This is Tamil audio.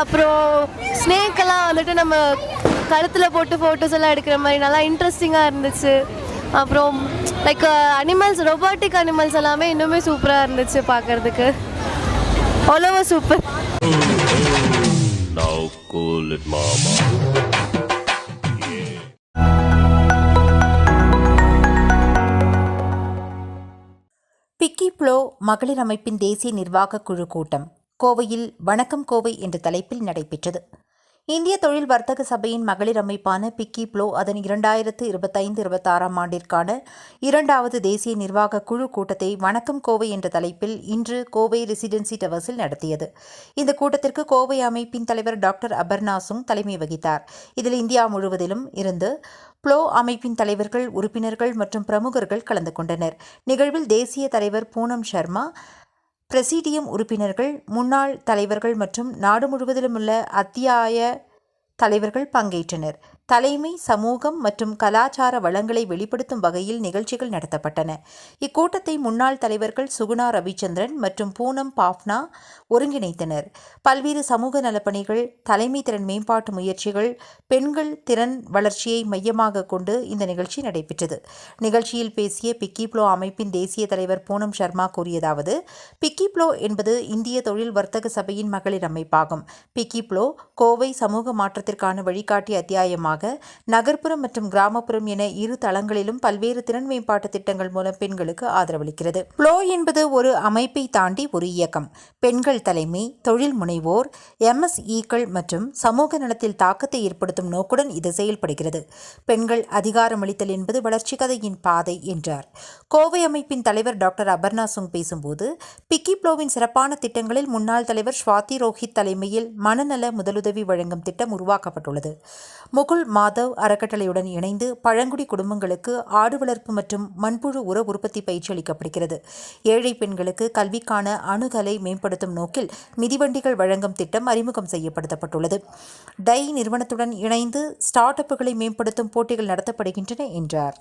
அப்புறம் ஸ்னேக்கெல்லாம் வந்துட்டு நம்ம கழுத்தில் போட்டு ஃபோட்டோஸ் எல்லாம் எடுக்கிற மாதிரி நல்லா இன்ட்ரெஸ்டிங்காக இருந்துச்சு. அப்புறம் லைக் அனிமல்ஸ் ரொபாட்டிக் அனிமல்ஸ் எல்லாமே இன்னுமே சூப்பராக இருந்துச்சு பார்க்கறதுக்கு. அவ்வளோ சூப்பர். பிக்கி ப்ளோ மகளிர் அமைப்பின் தேசிய நிர்வாக குழு கூட்டம். கோவையில் வணக்கம் கோவை என்ற தலைப்பில் நடைபெற்றது. இந்திய தொழில் வர்த்தக சபையின் மகளிர் அமைப்பான பிக்கி ப்ளோ அதன் இரண்டாயிரத்து இருபத்தைந்து இருபத்தாறாம் ஆண்டிற்கான இரண்டாவது தேசிய நிர்வாக குழு கூட்டத்தை வணக்கம் கோவை என்ற தலைப்பில் இன்று கோவை ரெசிடென்சி டவர்ஸில் நடத்தியது. இந்த கூட்டத்திற்கு கோவை அமைப்பின் தலைவர் டாக்டர் அபர்னாசும் தலைமை வகித்தார். இதில் இந்தியா முழுவதிலும் இருந்து ப்ளோ அமைப்பின் தலைவர்கள் உறுப்பினர்கள் மற்றும் பிரமுகர்கள் கலந்து கொண்டனர். நிகழ்வில் தேசிய தலைவர் பூனம் சர்மா பிரசீடியம் உறுப்பினர்கள் முன்னாள் தலைவர்கள் மற்றும் நாடு முழுவதிலும் உள்ள அத்தியாய தலைவர்கள் பங்கேற்றனர். தலைமை சமூகம் மற்றும் கலாச்சார வளங்களை வெளிப்படுத்தும் வகையில் நிகழ்ச்சிகள் நடத்தப்பட்டன. இக்கூட்டத்தை முன்னாள் தலைவர்கள் சுகுணா ரவிச்சந்திரன் மற்றும் பூனம் பாப்னா ஒருங்கிணைத்தனர். பல்வேறு சமூக நலப்பணிகள் தலைமை திறன் மேம்பாட்டு முயற்சிகள் பெண்கள் திறன் வளர்ச்சியை மையமாக கொண்டு இந்த நிகழ்ச்சி நடைபெற்றது. நிகழ்ச்சியில் பேசிய பிக்கிப்ளோ அமைப்பின் தேசிய தலைவர் பூனம் சர்மா கூறியதாவது பிக்கிப்ளோ என்பது இந்திய தொழில் வர்த்தக சபையின் மகளிர் அமைப்பாகும். பிக்கிப்ளோ கோவை சமூக மாற்றத்திற்கான வழிகாட்டி அத்தியாயமாக நகர்ப்புறம் மற்றும் கிராமப்புறம் என இரு தளங்களிலும் பல்வேறு திறன் மேம்பாட்டு திட்டங்கள் மூலம் பெண்களுக்கு ஆதரவளிக்கிறது. ப்ளோ என்பது ஒரு அமைப்பை தாண்டி ஒரு இயக்கம். பெண்கள் தலைமை தொழில் முனைவோர் எம்எஸ்இக்கள் மற்றும் சமூக நலத்தில் தாக்கத்தை ஏற்படுத்தும் நோக்குடன் இது செயல்படுகிறது. பெண்கள் அதிகாரமளித்தல் என்பது வளர்ச்சி கதையின் பாதை என்றார். கோவை அமைப்பின் தலைவர் டாக்டர் அபர்ணா சுங் பேசும்போது பிக்கி ப்ளோவின் சிறப்பான திட்டங்களில் முன்னாள் தலைவர் ஸ்வாதி ரோஹித் தலைமையில் மனநல முதலுதவி வழங்கும் திட்டம் உருவாக்கப்பட்டுள்ளது. முகுல் மாதவ் அறக்கட்டளையுடன் இணைந்து பழங்குடி குடும்பங்களுக்கு ஆடு வளர்ப்பு மற்றும் மண்புழு உர உற்பத்தி பயிற்சி அளிக்கப்படுகிறது. ஏழை பெண்களுக்கு கல்விக்கான அணுகலை மேம்படுத்தும் நோக்கில் மிதிவண்டிகள் வழங்கும் திட்டம் அறிமுகம் செய்யப்படுத்தப்பட்டுள்ளது. டை நிறுவனத்துடன் இணைந்து ஸ்டார்ட் அப்புகளை மேம்படுத்தும் போட்டிகள் நடத்தப்படுகின்றன என்றார்.